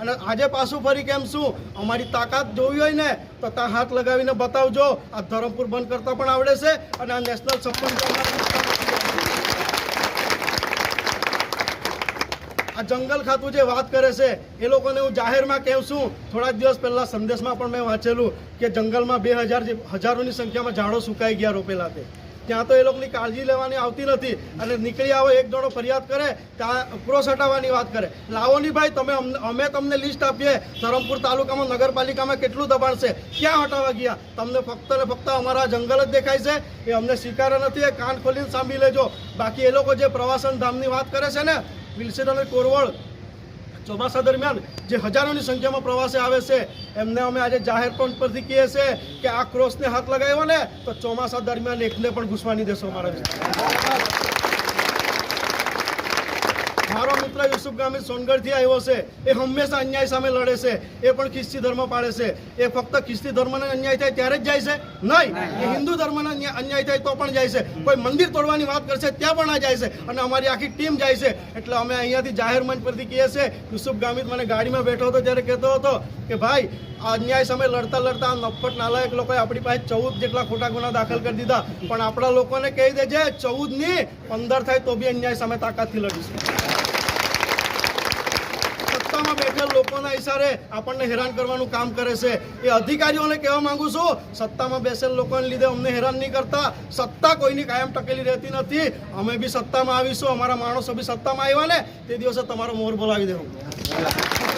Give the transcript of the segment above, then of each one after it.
અને આજે પાછું ફરી કેમ શું? અમારી તાકાત જોવી હોય ને, તો ત્યાં હાથ લગાવીને બતાવજો. આ ધરમપુર બંધ કરતા પણ આવડે છે અને આ નેશનલ છપ્પન આ જંગલ ખાતું જે વાત કરે છે, એ લોકોને હું જાહેરમાં કહું છું થોડા દિવસ પહેલાં સંદેશમાં પણ મેં વાંચેલું કે જંગલમાં બે હજાર હજારોની સંખ્યામાં ઝાડો સુકાઈ ગયા રોપેલા તે. ત્યાં તો એ લોકોની કાળજી લેવાની આવતી નથી. અને નીકળી આવો, એક જણો ફરિયાદ કરે, ત્યાં ક્રોસ હટાવવાની વાત કરે. લાવો નહીં ભાઈ, તમે અમે તમને લિસ્ટ આપીએ, ધરમપુર તાલુકામાં, નગરપાલિકામાં કેટલું દબાણ છે? ક્યાં હટાવવા ગયા? તમને ફક્ત ને ફક્ત અમારા જંગલ જ દેખાય છે. એ અમને સ્વીકાર નથી, એ કાન ખોલીને સાંભળી લેજો. બાકી એ લોકો જે પ્રવાસન ધામની વાત કરે છે ને વિલસેડ અને કોરવળ ચોમાસા દરમિયાન જે હજારોની સંખ્યામાં પ્રવાસે આવે છે, એમને અમે આજે જાહેર પણ પરથી કહીએ છીએ કે આ ક્રોસને હાથ લગાવ્યો ને, તો ચોમાસા દરમિયાન એકને પણ ઘૂસવાની દેશો અમારા. મારો મિત્ર, યુસુફ ગામી સોનગઢથી આવ્યો છે. એ હંમેશા અન્યાય સામે લડે છે. એ પણ ખ્રિસ્તી ધર્મ પાડે છે. એ ફક્ત ખ્રિસ્તી ધર્મને અન્યાય થાય ત્યારે જ જાય છે? નહીં. એ હિન્દુ ધર્મને અન્યાય થાય તો પણ જાય છે. કોઈ મંદિર તોડવાની વાત કરશે ત્યાં પણ આ જાય છે. અને અમારી આખી ટીમ જાય છે. એટલે અમે અહીંયાથી જાહેર મંચ પરથી કહીએ છીએ, યુસુફ ગામિત મને ગાડીમાં બેઠો હતો ત્યારે કહેતો હતો કે, ભાઈ, આ અન્યાય સામે લડતા લડતા આ નફટ નાલાયક લોકોએ આપણી પાસે ચૌદ જેટલા ખોટા ગુના દાખલ કરી દીધા. પણ આપણા લોકોને કહી દેજે ચૌદની પંદર થાય તો બી અન્યાય સામે તાકાતથી લડીશું સત્તામાં બેઠેલ લોકોના ઈશારે આપણને હેરાન કરવાનું કામ કરે છે. એ અધિકારીઓને કહેવા માંગુ છું, સત્તામાં બેસેલ લોકોને લીધે અમને હેરાન નહીં કરતા. સત્તા કોઈની કાયમ ટકેલી રહેતી નથી. અમે બી સત્તામાં આવીશું, અમારા માણસો બી સત્તામાં આવ્યા ને, તે દિવસે તમારો મોર બોલાવી દેવું.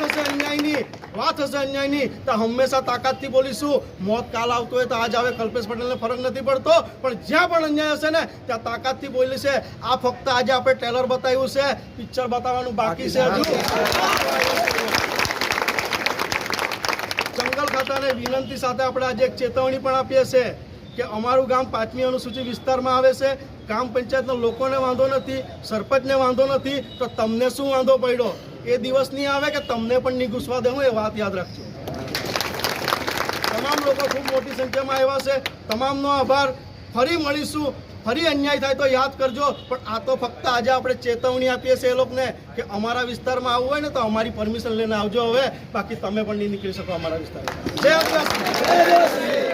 વાત અન્યાયની વાત હશે અન્યાયની તો હંમેશા તાકાતથી બોલીશું. મોત કાલ આવતો હોય તો આજ આવે. કલ્પેશ પટેલને ફરક નથી પડતો. પણ જ્યાં પણ અન્યાય હશે ને, ત્યાં તાકાતથી બોલી છે. આ ફક્ત આજે આપણે ટેલર બતાવ્યું છે. પિક્ચર બતાવવાનું બાકી છે હજુ. જંગલ ખાતાને વિનંતી સાથે આપણે આજે એક ચેતવણી પણ આપીએ છીએ કે અમારું ગામ પાંચમી અનુસૂચિત વિસ્તારમાં આવે છે. ગ્રામ પંચાયતના લોકોને વાંધો નથી, સરપંચને વાંધો નથી, તો તમને શું વાંધો પડ્યો? એ દિવસ નહીં આવે કે તમને પણ નહીં ઘૂસવા દેવું એ વાત યાદ રાખજો. તમામ લોકો ખૂબ મોટી સંખ્યામાં આવ્યા છે. તમામનો આભાર. ફરી મળીશું. ફરી અન્યાય થાય તો યાદ કરજો. પણ આ તો ફક્ત આજે આપણે ચેતવણી આપીએ છીએ એ લોકોને કે અમારા વિસ્તારમાં આવવું હોય ને તો અમારી પરમિશન લઈને આવજો હવે. બાકી તમે પણ નહીં નીકળી શકો અમારા વિસ્તારમાં. જય